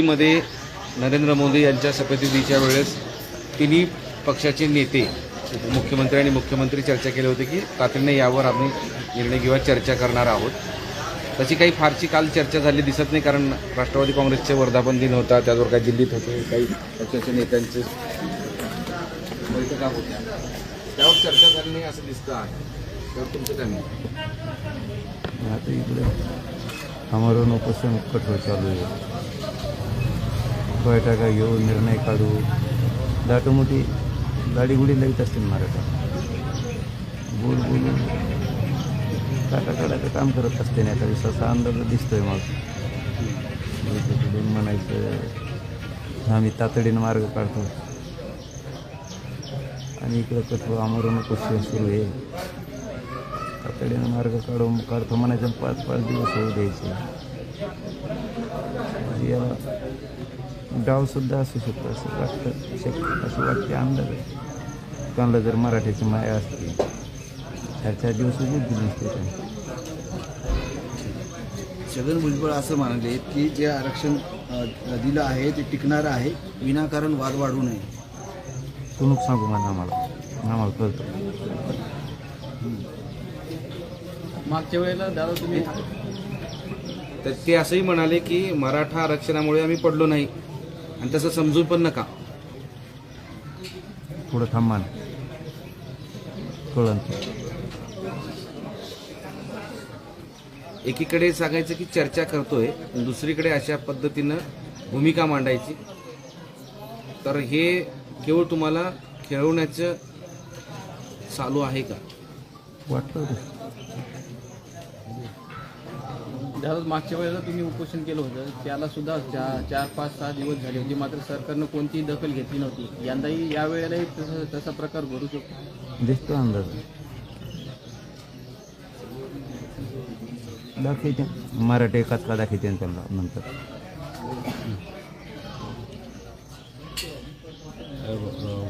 मध्ये नरेंद्र मोदी यांच्या शपथविधीच्या वेळेस तिन्ही पक्षाचे नेते मुख्यमंत्री आणि मुख्यमंत्री चर्चा केली होती की तातडीने यावर आम्ही निर्णय किंवा चर्चा करणार आहोत. तशी काही फारशी काल चर्चा झाली दिसत नाही कारण राष्ट्रवादी काँग्रेसचे वर्धापन दिन होता त्याचबरोबर काही दिल्लीत होते काही पक्षाच्या नेत्यांचे बैठका होत्या त्यावर चर्चा झाली नाही असं दिसतं आहे. त्यावर तुमचं काय मत? आता इकडे आमरण उपोषण कठोर चालू आहे. बैठका घेऊ निर्णय काढू दाटोमोठी गाडीगुडी लाईत असतील मराठा बोल बोलून काटा काढायचं काम करत असते नाही आता विश्वासा अंदाज दिसतोय मग. इकडून म्हणायचं आम्ही तातडीनं मार्ग काढतो. आणि इकडं कसं आमरण क्वेश्चन सुरू आहे. तातडीनं मार्ग काढून काढतो म्हणायचं पाच पाच दिवस होऊ द्यायचे. याला डावसुद्धा असू शकतो असं वाटतं शक्य असं वाटते अंदाज आहे. कोणाला जर मराठीची माया असते चार चार दिवस दिली त्यांनी छगन भुजबळ असं म्हणाले की जे आरक्षण दिलं आहे ते टिकणारं आहे विनाकारण वाद वाढू नये. तू नको सांगू म्हणा आम्हाला. आम्हाला कळतं. मागच्या वेळेला दादा तुम्ही तर ते असंही म्हणाले की मराठा आरक्षणामुळे आम्ही पडलो नाही. आणि तसं समजून पण नका. थोडं थांबा कळण एकीकडे सांगायचं की चर्चा करतोय दुसरीकडे अशा पद्धतीनं भूमिका मांडायची. तर हे केवळ तुम्हाला खेळवण्याचं चालू आहे का? वाटतं दादा मागच्या वेळेला तुम्ही उपोषण केलं होतं त्याला सुद्धा चार चार पाच सहा दिवस झाले होते. मात्र सरकारनं कोणतीही दखल घेतली नव्हती. यंदाही या वेळेलाही तसं तसा प्रकार घडू शकतो. दिसतो अंदाज. दाखवते. मराठी कचका दाखवते त्यांना नंतर.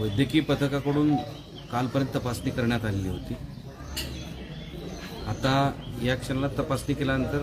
वैद्यकीय पथकाकडून कालपर्यंत तपासणी करण्यात आलेली होती. आता या क्षणाला तपासणी केल्यानंतर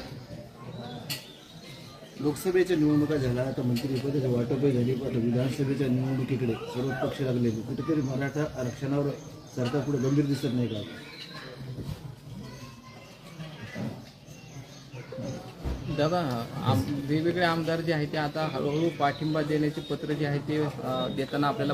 लोकसभेच्या निवडणुका झाल्या आता मंत्रिपदाची वाटपही झाली पण विधानसभेच्या निवडणुकीकडे सर्व पक्ष लागले. कुठेतरी मराठा आरक्षणावर सरकार पुढे गंभीर दिसत नाही का? दादा आम वेगवेगळे आमदार जे आहेत ते आता हळूहळू पाठिंबा देण्याचे पत्र जे आहे ते देताना आपल्याला